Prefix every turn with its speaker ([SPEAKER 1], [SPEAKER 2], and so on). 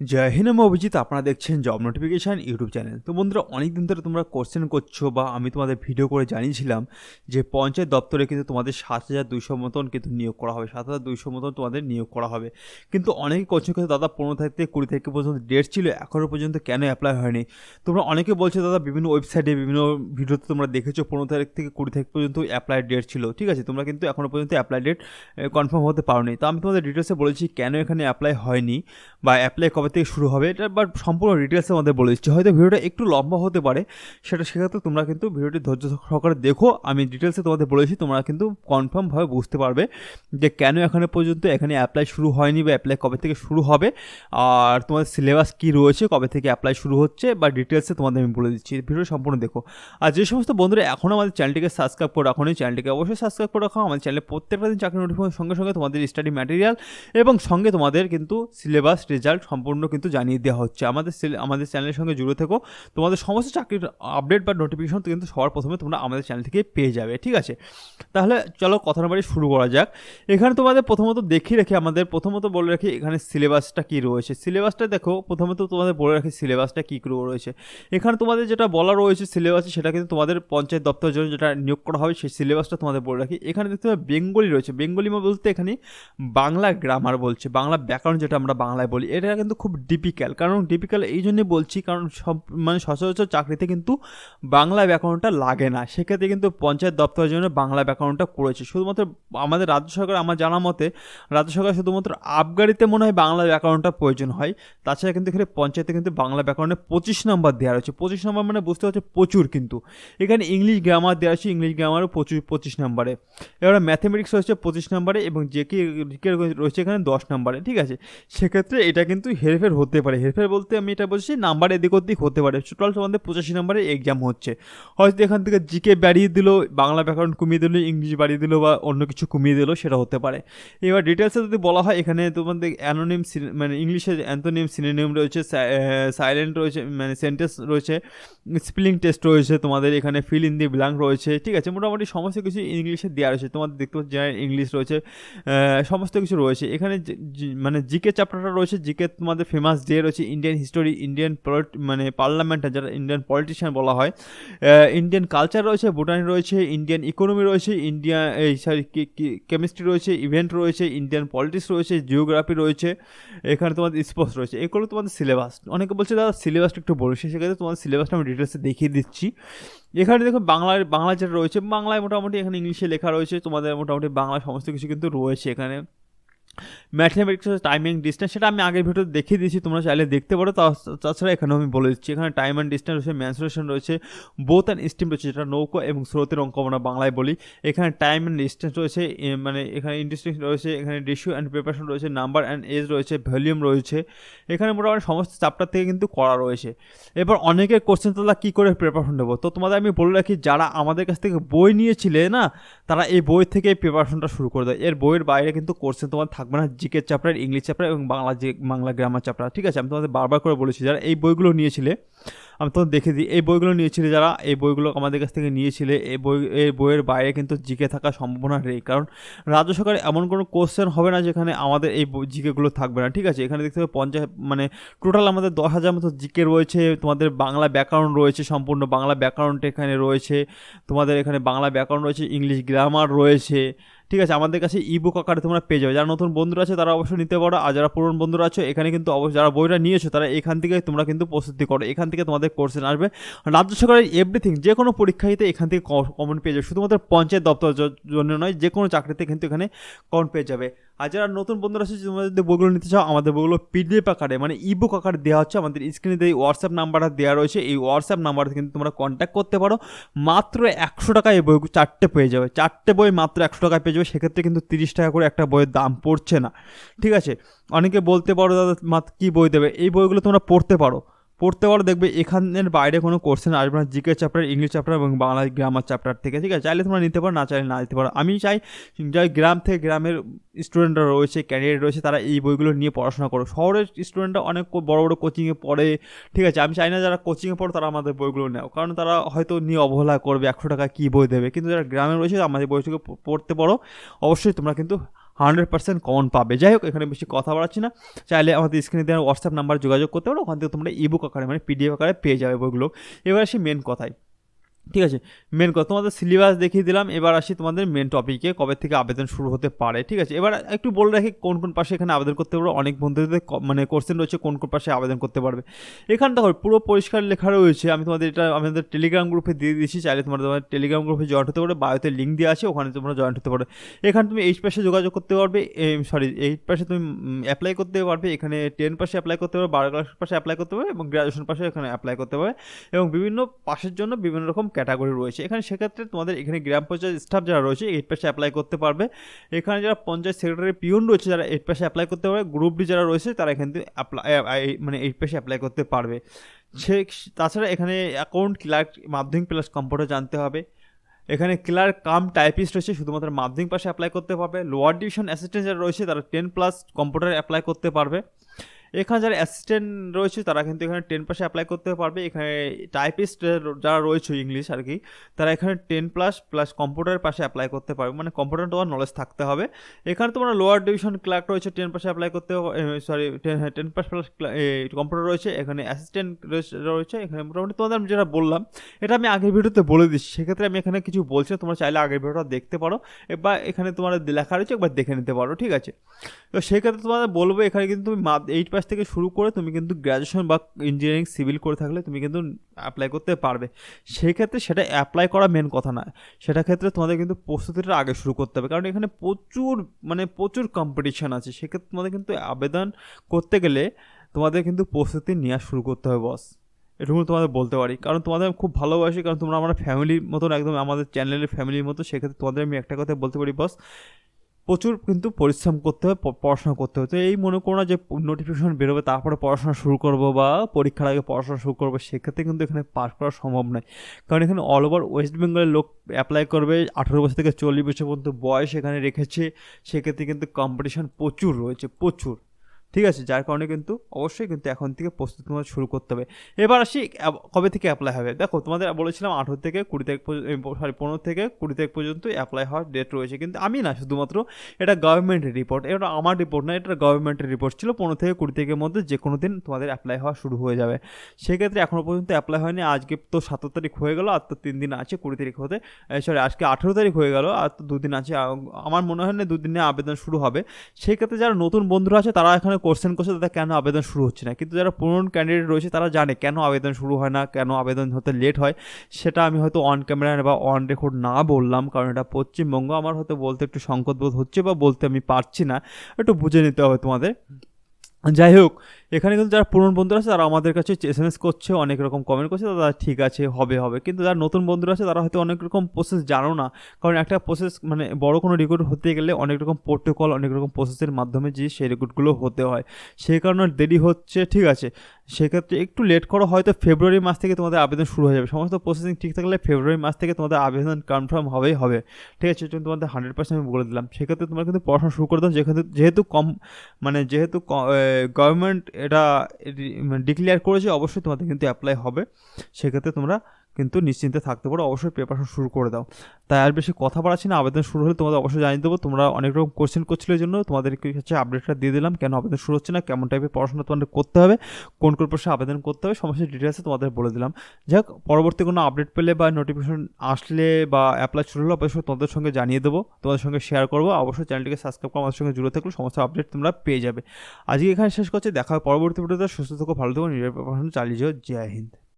[SPEAKER 1] জয় হিন্দ অভিজিৎ, আপনারা দেখছেন job notification YouTube channel তো বন্ধুরা অনেক দিন ধরে তোমরা কোশ্চেন করছ বা আমি তোমাদের ভিডিও করে জানিয়েছিলাম যে পঞ্চায়েত দপ্তরে কিন্তু তোমাদের সাত হাজার দুইশো মতন কিন্তু নিয়োগ করা হবে, সাত হাজার দুইশো মতন তোমাদের নিয়োগ করা হবে। কিন্তু অনেকে কোশ্চেন করছে দাদা পনেরো তারিখ থেকে কুড়ি তারিখ পর্যন্ত ডেট ছিল এখনও পর্যন্ত কেন অ্যাপ্লাই হয়নি? তোমরা অনেকে বলছো দাদা বিভিন্ন ওয়েবসাইটে বিভিন্ন ভিডিওতে তোমরা দেখেছ পনেরো তারিখ থেকে কুড়ি তারিখ পর্যন্ত অ্যাপ্লাই ডেট ছিল, ঠিক আছে? তোমরা কিন্তু এখনও পর্যন্ত অ্যাপ্লাই ডেট কনফার্ম হতে পারোনি। তো আমি তোমাদের ডিটেলসে বলেছি কেন এখানে অ্যাপ্লাই হয়নি বা অ্যাপ্লাই কবে থেকে শুরু হবে। এটা বাট সম্পূর্ণ ডিটেলসে আমাদের বলে দিচ্ছি। হয়তো ভিডিওটা একটু লম্বা হতে পারে, সেটা সেক্ষেত্রে তোমরা কিন্তু ভিডিওটি ধৈর্য সহকারে দেখো। আমি ডিটেলসে তোমাদের বলেছি, তোমরা কিন্তু কনফার্মভাবে বুঝতে পারবে যে কেন এখানে পর্যন্ত এখানে অ্যাপ্লাই শুরু হয়নি বা অ্যাপ্লাই কবে থেকে শুরু হবে, আর তোমাদের সিলেবাস কী রয়েছে, কবে থেকে অ্যাপ্লাই শুরু হচ্ছে, বা ডিটেলসে তোমাদের আমি বলে দিচ্ছি। ভিডিও সম্পূর্ণ দেখো। আর যে সমস্ত বন্ধুরা এখনও আমাদের চ্যানেলটিকে সাবস্ক্রাইব করে রাখো চ্যানেলটিকে অবশ্যই সাবস্ক্রাইব করে রাখো। আমাদের চ্যানেলে প্রত্যেকটা দিন চাকরি নোটিফিকেশন সঙ্গে সঙ্গে তোমাদের স্টাডি ম্যাটেরিয়াল এবং সঙ্গে তোমাদের কিন্তু সিলেবাস রেজাল্ট সম্পূর্ণ কিন্তু জানিয়ে দেওয়া হচ্ছে। আমাদের আমাদের চ্যানেলের সঙ্গে জুড়ে থেকো। তোমাদের সমস্ত চাকরির আপডেট বা নোটিফিকেশন কিন্তু সবার প্রথমে তোমরা আমাদের চ্যানেল থেকে পেয়ে যাবে, ঠিক আছে? তাহলে চলো কথা নাম্বারই শুরু করা যাক। এখানে তোমাদের প্রথমত দেখিয়ে রেখে আমাদের, প্রথমত বলে রাখি এখানে সিলেবাসটা কী রয়েছে। সিলেবাসটা দেখো, প্রথমত তোমাদের বলে রাখি সিলেবাসটা কী রয়েছে। এখানে তোমাদের যেটা বলা রয়েছে সিলেবাসে সেটা কিন্তু তোমাদের পঞ্চায়েত দপ্তরের জন্য যেটা নিয়োগ করা হবে, সেই সিলেবাসটা তোমাদের বলে রাখি। এখানে দেখতে পাবে বেঙ্গলি রয়েছে। বেঙ্গলি বলতে এখানে বাংলা গ্রামার বলছে, বাংলা ব্যাকরণ যেটা আমরা বাংলায় বলি, এটা কিন্তু খুব ডিপিক্যাল কারণ ডিপিক্যাল এই জন্যই বলছি, কারণ সব মানে সচরাচর চাকরিতে কিন্তু বাংলা ব্যাকরণটা লাগে না। সেক্ষেত্রে কিন্তু পঞ্চায়েত দপ্তরের জন্য বাংলা ব্যাকরণটা করেছে। শুধুমাত্র আমাদের রাজ্য সরকার, আমার জানা মতে, রাজ্য সরকার শুধুমাত্র আবগারিতে মনে হয় বাংলা ব্যাকরণটা প্রয়োজন হয়। তাছাড়া কিন্তু এখানে পঞ্চায়েতে কিন্তু বাংলা ব্যাকরণে পঁচিশ নম্বর দেওয়া রয়েছে। পঁচিশ নম্বর মানে বুঝতে হচ্ছে প্রচুর কিন্তু। এখানে ইংলিশ গ্রামার দেওয়া আছে ইংলিশ গ্রামারও প্রচুর পঁচিশ নম্বরে এবার ম্যাথামেটিক্স রয়েছে পঁচিশ নম্বরে এবং যে কি রয়েছে এখানে দশ নম্বরে ঠিক আছে? সেক্ষেত্রে এটা কিন্তু হেরফের হতে পারে। হেরফের বলতে আমি এটা বলছি, নাম্বার এদিক ওদিক হতে পারে। টোটাল তোমাদের পঁচাশি নম্বরে এক্সাম হচ্ছে। হয়তো এখান থেকে জিকে বাড়িয়ে দিল, বাংলা ব্যাকরণ কমিয়ে দিল, ইংলিশ বাড়িয়ে দিল বা অন্য কিছু কমিয়ে দিল, সেটা হতে পারে। এবার ডিটেলসে যদি বলা হয়, এখানে তোমাদের অ্যানোনিম মানে ইংলিশে অ্যান্থোনিম সিনোনিম রয়েছে সাইলেন্ট রয়েছে মানে সেন্টেন্স রয়েছে স্পেলিং টেস্ট রয়েছে তোমাদের, এখানে ফিল ইন দি ব্ল্যাঙ্ক রয়েছে, ঠিক আছে? মোটামুটি সমস্ত কিছু ইংলিশে দেওয়া রয়েছে। তোমাদের দেখতে পাচ্ছি ইংলিশ রয়েছে সমস্ত কিছু রয়েছে। এখানে মানে জিকে চ্যাপ্টারটা রয়েছে জিকে তোমাদের ফেমাস ডে রয়েছে ইন্ডিয়ান হিস্টোরি ইন্ডিয়ান মানে পার্লামেন্ট যারা ইন্ডিয়ান পলিটিশিয়ান বলা হয় ইন্ডিয়ান কালচার রয়েছে ভুটানি রয়েছে ইন্ডিয়ান ইকোনমি রয়েছে ইন্ডিয়া এই সরি কেমিস্ট্রি রয়েছে ইভেন্ট রয়েছে ইন্ডিয়ান পলিটিক্স রয়েছে জিওগ্রাফি রয়েছে, এখানে তোমাদের স্পোর্টস রয়েছে, এগুলো তোমাদের সিলেবাস অনেকে বলছে, দাদা সিলেবাসটা একটু বড় সেক্ষেত্রে তোমাদের সিলেবাসটা আমি ডিটেলসে দেখিয়ে দিচ্ছি। এখানে দেখো বাংলার বাংলা যেটা রয়েছে, বাংলায় মোটামুটি এখানে ইংলিশে লেখা রয়েছে, তোমাদের মোটামুটি বাংলা সমস্ত কিছু কিন্তু রয়েছে এখানে। ম্যাথমেটিক্স টাইমিং ডিস্টেন্স সেটা আমি আগের ভিডিওতে দেখিয়ে দিয়েছি, তোমরা চাইলে দেখতে পারো। তাছাড়া এখানেও আমি বলে দিচ্ছি, এখানে টাইম অ্যান্ড ডিস্টেন্স রয়েছে ম্যান্সুরেশন রয়েছে বোথ অ্যান্ড স্টিম রয়েছে, যেটা নৌকো এবং স্রোতের অঙ্ক আমরা বাংলায় বলি। এখানে টাইম অ্যান্ড ডিস্টেন্স রয়েছে মানে এখানে ইন্ডিস্টেন্স রয়েছে, এখানে রেশিও অ্যান্ড প্রিপারেশন রয়েছে নাম্বার অ্যান্ড এজ রয়েছে, ভলিউম রয়েছে। এখানে মোটামুটি সমস্ত চ্যাপ্টার থেকে কিন্তু করা রয়েছে। এবার অনেকের কোশ্চেন তারা কী করে প্রিপারেশন নেব? তো তোমাদের আমি বলে রাখি, যারা আমাদের কাছ থেকে বই নিয়েছিলে না, তারা এই বই থেকে প্রিপারেশনটা শুরু করে দেয়। এর বইয়ের বাইরে কিন্তু কোশ্চেন তোমার থাকবে না, জিকে চ্যাপ্টার ইংলিশ চ্যাপ্টার এবং বাংলা যে, বাংলা গ্রামার চ্যাপ্টার ঠিক আছে, আমি তোমাদের বারবার করে বলেছি, যারা এই বইগুলো নিয়েছিলে, আমি তোমাদের দেখে দিই, এই বইগুলো নিয়েছিলে যারা, এই বইগুলো আমাদের কাছ থেকে নিয়েছিলে, এই বই, এই বইয়ের বাইরে কিন্তু জিকে থাকার সম্ভাবনা নেই, কারণ রাজ্য সরকার এমন কোনো কোশ্চেন হবে না যেখানে আমাদের এই জিকেগুলো থাকবে না, ঠিক আছে? এখানে দেখতে হবে পঞ্চাশ মানে টোটাল আমাদের দশ হাজার মতো জিকে রয়েছে, তোমাদের বাংলা ব্যাকরণ রয়েছে সম্পূর্ণ, বাংলা ব্যাকরণটা এখানে রয়েছে, তোমাদের এখানে বাংলা ব্যাকরণ রয়েছে, ইংলিশ গ্রামার রয়েছে ঠিক আছে, আমাদের কাছে ই বুক আকারে তোমরা পেয়ে যাবে। যারা নতুন বন্ধুরা আছে, তারা অবশ্যই নিতে পারো। আর যারা পুরনো বন্ধুরা আছে, এখানে কিন্তু যারা বইটা নিয়েছো, তারা এখান থেকে তোমরা কিন্তু প্রস্তুতি করো। এখান থেকে তোমাদের কোর্সে আসবে। রাজ্য সরকারের এভরিথিং যে কোনো পরীক্ষাতে এখান থেকে কমন পেয়ে যাবে। শুধুমাত্র পঞ্চায়েত দপ্তরের জন্য নয়, যে কোনো চাকরিতে কিন্তু এখানে কমন পেয়ে যাবে। আর যারা নতুন বন্ধুরা আছে তোমরা যদি বইগুলো নিতে চাও, আমাদের বইগুলো পিডিএফ আকারে মানে ইবুক আকারে দেওয়া হচ্ছে, আমাদের স্ক্রিনে দিয়ে হোয়াটসঅ্যাপ নাম্বারটা দেওয়া রয়েছে। এই হোয়াটসঅ্যাপ নাম্বারে কিন্তু তোমরা কন্ট্যাক্ট করতে পারো। মাত্র একশো টাকায় এই বইগুলো চারটে পেয়ে যাবে। চারটে বই মাত্র একশো টাকায় পেয়ে যাবে। সেক্ষেত্রে কিন্তু তিরিশ টাকা করে একটা বইয়ের দাম পড়ছে না। ঠিক আছে? অনেকে বলতে পারো, দাদা, মাত্র কী বই দেবে? এই বইগুলো তোমরা পড়তে পারো। পড়তে পারো দেখবে এখানের বাইরে কোনো কোর্সেন আসবে না জিকে চ্যাপ্টার ইংলিশ চ্যাপ্টার এবং বাংলা গ্রামার চ্যাপ্টার থেকে, ঠিক আছে? চাইলে তোমরা নিতে পারো, না চাইলে না নিতে পারো। আমি চাই যাই গ্রাম থেকে গ্রামের স্টুডেন্টরা রয়েছে ক্যান্ডিডেট রয়েছে, তারা এই বইগুলো নিয়ে পড়াশোনা করো শহরের স্টুডেন্টরা অনেক বড় বড় কোচিংয়ে পড়ে, ঠিক আছে? আমি চাই না যারা কোচিংয়ে পড়ো তারা আমাদের বইগুলো নেও, কারণ তারা হয়তো নিয়ে অবহেলা করবে, একশো টাকা কী বই দেবে? কিন্তু যারা গ্রামে রয়েছে আমাদের বইগুলো পড়তে পারো। অবশ্যই তোমরা কিন্তু হান্ড্রেড পার্সেন্ট কমন পাবে। যাই হোক, এখানে বেশি কথা বাড়াচ্ছি না। চাইলে আমাদের স্ক্রিনে দেওয়ার হোয়াটসঅ্যাপ নাম্বার যোগাযোগ করতে পারো। ওখান থেকে তোমরা ইবুক আকারে মানে পিডিএফ আকারে পেয়ে যাবে বইগুলো। এবার আসি মেন কথায়। ঠিক আছে? মেন কথা, তোমাদের সিলেবাস দেখিয়ে দিলাম, এবার আসি তোমাদের মেন টপিকে কবে থেকে আবেদন শুরু হতে পারে, ঠিক আছে? এবার একটু বলে রাখি, কোন কোন পাশে এখানে আবেদন করতে পারবে, অনেক বন্ধুদের মানে কোশ্চেন রয়েছে, কোন কোন পাশে আবেদন করতে পারবে। এখানে দেখো, পুরো পরিষ্কার লেখা রয়েছে, আমি তোমাদের এটা, আমাদের টেলিগ্রাম গ্রুপে দিয়ে দিয়েছি, চাইলে তোমাদের তোমার টেলিগ্রাম গ্রুপে জয়েন হতে পারবে বায়োতে লিঙ্ক দেওয়া আছে, ওখানে তোমরা জয়েন হতে পারো। এখানে তুমি এইচ পাশে যোগাযোগ করতে পারবে সরি এইট পাশে তুমি অ্যাপ্লাই করতে পারবে, এখানে টেন পাশে অ্যাপ্লাই করতে পারবে, বারো ক্লাস পাশে অ্যাপ্লাই করতে পারবে, এবং গ্রাজুয়েশন পাশে এখানে অ্যাপ্লাই করতে পারবে, এবং বিভিন্ন পাশের জন্য বিভিন্ন রকম ক্যাটাগরি রয়েছে। এখানে সেক্ষেত্রে তোমাদের এখানে গ্রাম পঞ্চায়েত স্টাফ যারা রয়েছে এইট পাশে অ্যাপ্লাই করতে পারবে। এখানে যারা পঞ্চায়েত সেক্রেটারি পিওন রয়েছে যারা এইট পাশে অ্যাপ্লাই করতে পারবে। গ্রুপ ডি যারা রয়েছে, তারা এখান থেকে অ্যাপ্লাই মানে এইট পাশে অ্যাপ্লাই করতে পারবে। সে, তাছাড়া এখানে অ্যাকাউন্ট ক্লার্ক মাধ্যমিক প্লাস কম্পিউটার জানতে হবে। এখানে ক্লার্ক কাম টাইপিস্ট রয়েছে, শুধুমাত্র মাধ্যমিক পাশে অ্যাপ্লাই করতে পারবে। লোয়ার ডিভিশন অ্যাসিস্ট্যান্ট যারা রয়েছে, তারা টেন প্লাস কম্পিউটার অ্যাপ্লাই করতে পারবে। এখানে যারা অ্যাসিস্ট্যান্ট রয়েছে, তারা কিন্তু এখানে টেন পাশে অ্যাপ্লাই করতে পারবে। এখানে টাইপিস্ট যারা রয়েছে ইংলিশ আর কি তারা এখানে টেন প্লাস প্লাস কম্পিউটারের পাশে অ্যাপ্লাই করতে পারবে। মানে কম্পিউটার তোমার নলেজ থাকতে হবে। এখানে তোমার লোয়ার ডিভিশন ক্লার্ক রয়েছে টেন পাশে অ্যাপ্লাই করতে sorry ten pass plus computer রয়েছে, এখানে অ্যাসিস্ট্যান্ট রয়েছে এখানে মোটামুটি তোমাদের আমি যেটা বললাম, এটা আমি আগের ভিডিওতে বলে দিচ্ছি। সেক্ষেত্রে আমি এখানে কিছু বলছি, তোমরা চাইলে আগের ভিডিওটা দেখতে পারো, বা এখানে তোমার লেখা রয়েছে, একবার দেখে নিতে পারো, ঠিক আছে? তো সেক্ষেত্রে তোমাদের বলব, এখানে কিন্তু তুমি এইট পাস থেকে শুরু করে তুমি কিন্তু গ্র্যাজুয়েশন বা ইঞ্জিনিয়ারিং সিভিল করে থাকলে তুমি কিন্তু অ্যাপ্লাই করতে পারবে। সেক্ষেত্রে সেটা অ্যাপ্লাই করা মেন কথা না। সেটা ক্ষেত্রে তোমাদের কিন্তু প্রস্তুতিটা আগে শুরু করতে হবে। কারণ এখানে প্রচুর মানে প্রচুর কম্পিটিশান আছে। সেক্ষেত্রে তোমাদের কিন্তু আবেদন করতে গেলে তোমাদের কিন্তু প্রস্তুতি নেওয়া শুরু করতে হবে বস এটুকু তোমাদের বলতে পারি। কারণ তোমাদের আমি খুব ভালোবাসি। কারণ তোমরা আমার ফ্যামিলির মতন, একদম আমাদের চ্যানেলের ফ্যামিলির মতো। সেক্ষেত্রে তোমাদের আমি একটা কথা বলতে পারি বস প্রচুর কিন্তু পরিশ্রম করতে হবে পড়াশোনা করতে হবে তো এই মনে করো না যে নোটিফিকেশন বেরোবে, তারপরে পড়াশোনা শুরু করব বা পরীক্ষার আগে পড়াশোনা শুরু করব, সেক্ষেত্রে কিন্তু এখানে পাশ করা সম্ভব নয়। কারণ এখানে অল ওভার ওয়েস্ট বেঙ্গলের লোক অ্যাপ্লাই করবে, আঠেরো বছর থেকে চল্লিশ বছর পর্যন্ত বয়স এখানে রেখেছে, সেক্ষেত্রে কিন্তু কম্পিটিশন প্রচুর রয়েছে, প্রচুর। ঠিক আছে? যার কারণে কিন্তু অবশ্যই কিন্তু এখন থেকে প্রস্তুতি তোমাদের শুরু করতে হবে। এবার আসি কবে থেকে অ্যাপ্লাই হবে? দেখো, তোমাদের বলেছিলাম আঠেরো থেকে কুড়ি তারিখ পর্যন্ত সরি পনেরো থেকে কুড়ি তারিখ পর্যন্ত অ্যাপ্লাই হওয়ার ডেট রয়েছে। কিন্তু আমি না, শুধুমাত্র এটা গভর্নমেন্টের রিপোর্ট এটা আমার রিপোর্ট না, এটা গভর্নমেন্টের রিপোর্ট ছিল। পনেরো থেকে কুড়ি তারিখের মধ্যে যে কোনো দিন তোমাদের অ্যাপ্লাই হওয়া শুরু হয়ে যাবে। সেক্ষেত্রে এখনও পর্যন্ত অ্যাপ্লাই হয়নি। আজকে তো সতেরো তারিখ হয়ে গেল, আর তো তিন দিন আছে কুড়ি তারিখ হতে। সরি আজকে আঠেরো তারিখ হয়ে গেল, আর তো দুদিন আছে। আমার মনে হয় না দুদিনে আবেদন শুরু হবে। সেক্ষেত্রে যারা নতুন বন্ধুরা আছে, তারা এখানে কোশ্চেন করছে, তাদের কেন আবেদন শুরু হচ্ছে না? কিন্তু যারা পুরনো ক্যান্ডিডেট রয়েছে, তারা জানে কেন আবেদন শুরু হয় না, কেন আবেদন হতে লেট হয়। সেটা আমি হয়তো অন ক্যামেরা বা অন রেকর্ড না বললাম, কারণ এটা পশ্চিমবঙ্গ। আমার হয়তো বলতে একটু সংকট বোধ হচ্ছে বা বলতে আমি পারছি না। একটু বুঝে নিতে হবে তোমাদের। যাই হোক এখানে কিন্তু যারা পুরনো বন্ধুরা আছে, তারা আমাদের কাছে এস এম এস করছে, অনেক রকম কমেন্ট করছে, তারা ঠিক আছে, হবে হবে। কিন্তু যারা নতুন বন্ধুরা আছে, তারা হয়তো অনেক রকম প্রসেস জানো না। কারণ একটা প্রসেস মানে বড় কোনো রেকর্ড হতে গেলে অনেক রকম প্রোটোকল অনেক রকম প্রসেসের মাধ্যমে যে সেই রেকর্ডগুলো হতে হয়। সেই কারণে দেরি হচ্ছে, ঠিক আছে। সেক্ষেত্রে একটু লেট করো, হয়তো ফেব্রুয়ারি মাস থেকে তোমাদের আবেদন শুরু হয়ে যাবে। সমস্ত প্রসেসিং ঠিক থাকলে ফেব্রুয়ারি মাস থেকে তোমাদের আবেদন কনফার্ম হবেই, হবে। ঠিক আছে, এটা তোমাদের হান্ড্রেড পার্সেন্ট আমি বলে দিলাম। সেক্ষেত্রে তোমরা কিন্তু পড়াশোনা শুরু করে দাও যেহেতু কম মানে যেহেতু গভর্নমেন্ট এটা ডিক্লেয়ার করেছে অবশ্যই তোমাদের কিন্তু অ্যাপ্লাই হবে। সেক্ষেত্রে তোমরা কিন্তু নিশ্চিন্তে থাকতে পারো। অবশ্যই প্রিপারেশন শুরু করে দাও। তাই আর বেশি কথা বাড়াচ্ছি না। আবেদন শুরু হলে তোমাদের অবশ্যই জানিয়ে দেবো। তোমরা অনেক রকম কোশ্চেন করছিল জন্য। তোমাদের কাছে আপডেটটা দিয়ে দিলাম। কেন আবেদন শুরু হচ্ছে না? কেমন টাইপের পড়াশোনা তোমাদের করতে হবে? কোন কোন প্রশ্নে আবেদন করতে হবে? সমস্ত ডিটেলসে তোমাদের বলে দিলাম। যাক, পরবর্তী কোনো আপডেট পেলে বা নোটিফিকেশন আসলে বা অ্যাপ্লাই শুরু হলে অবশ্যই তোমাদের সঙ্গে জানিয়ে দেবো। তোমাদের সঙ্গে শেয়ার করব। অবশ্যই চ্যানেলটিকে সাবস্ক্রাইব করে আমাদের সঙ্গে জুড়ে থাকলে সমস্ত আপডেট তোমরা পেয়ে যাবে। আজকে এখানে শেষ করছি। দেখা হয় পরবর্তী ভিডিওতে সুস্থ থেকো, ভালো থেকো নিজের চালিয়ে যাও। জয় হিন্দ।